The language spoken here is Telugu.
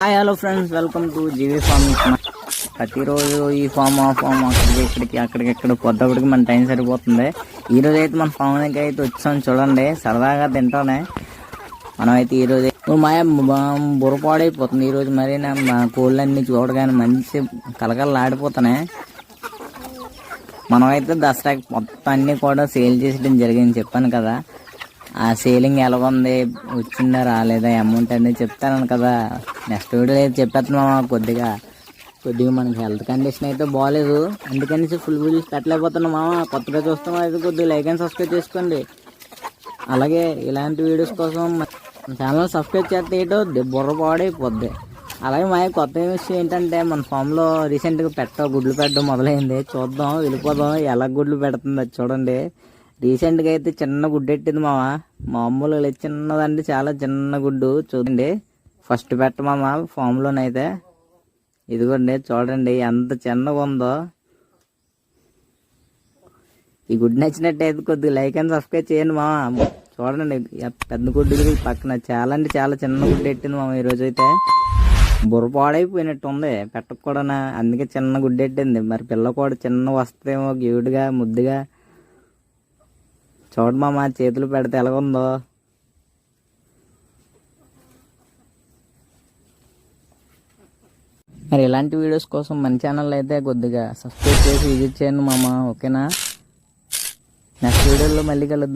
Hi hello friends welcome to GV farm ప్రతిరోజు ఈ ఫామ్ ఆ ఫామ్ అక్కడికి ఇక్కడికి అక్కడికి ఇక్కడ పొద్దుపడికి మన టైం సరిపోతుంది. ఈరోజు అయితే మన ఫామ్కి అయితే వచ్చాం చూడండి. సరదాగా తింటానే. మనమైతే ఈరోజు ఈ రోజు మాయ బుర్రపాడైపోతుంది. ఈరోజు మరి నా మా కోళ్ళన్నీ చూడగానే మంచి కలకలలాడిపోతున్నాయి మనమైతే దసరాకి మొత్తం అన్నీ కూడా సేల్ చేసేయడం జరిగింది చెప్పాను కదా. ఆ సేలింగ్ ఎలా ఉంది? వచ్చిందా? రాలేదా? అమౌంట్ అనేది చెప్తాను కదా. నెక్స్ట్ వీడియో అయితే చెప్పేస్తున్నాం కొద్దిగా. కొద్దిగా మనకి హెల్త్ కండిషన్ అయితే బాగాలేదు అందుకని ఫుల్ వీడియోస్ పెట్టలేకపోతున్నాం మామ. కొత్తగా చూస్తున్నాం అయితే కొద్దిగా లైక్ అండ్ సబ్స్క్రైబ్ చేసుకోండి. అలాగే ఇలాంటి వీడియోస్ కోసం మన ఛానల్ సబ్స్క్రైబ్ చేస్తే ఏటో బుర్ర పాడైపోద్ది. అలాగే మా కొత్త విషయం ఏంటంటే మన ఫామ్లో రీసెంట్గా పెట్ట గుడ్లు పెట్టడం మొదలైంది. చూద్దాం వెళ్ళిపోదాం. ఎలా గుడ్లు పెడుతుంది అది చూడండి. రీసెంట్గా అయితే చిన్న గుడ్డు పెట్టింది మామ మామూలు చిన్నదండి చాలా చిన్న గుడ్డు. చూడండి. ఫస్ట్ పెట్ట మామ. ఫామ్లోనైతే ఇదిగోండి. చూడండి. ఎంత చిన్నగా ఉందో. ఈ గుడ్డు నచ్చినట్టయితే కొద్దిగా లైక్ అండ్ సబ్స్క్రైబ్ చేయండి మామ చూడండి. పెద్ద గుడ్డు పక్కన చాలా అంటే చాలా చిన్న గుడ్డు పెట్టింది మామ ఈరోజు అయితే. బుర్ర పాడైపోయినట్టు ఉంది. పెట్టకు కూడా అందుకే చిన్న గుడ్డు పెట్టింది. మరి పిల్ల కూడా చిన్న వస్తేమో గ్యూడ్గా ముద్దుగా. చూడు మామ చేతులు పెడితే ఎలాగుందో. మరి ఇలాంటి వీడియోస్ కోసం మన ఛానల్ అయితే కొద్దిగా సబ్స్క్రైబ్ చేసి విజిట్ చేయండి మామ ఓకేనా? నెక్స్ట్ వీడియోలో మళ్ళీ కలుద్దాం.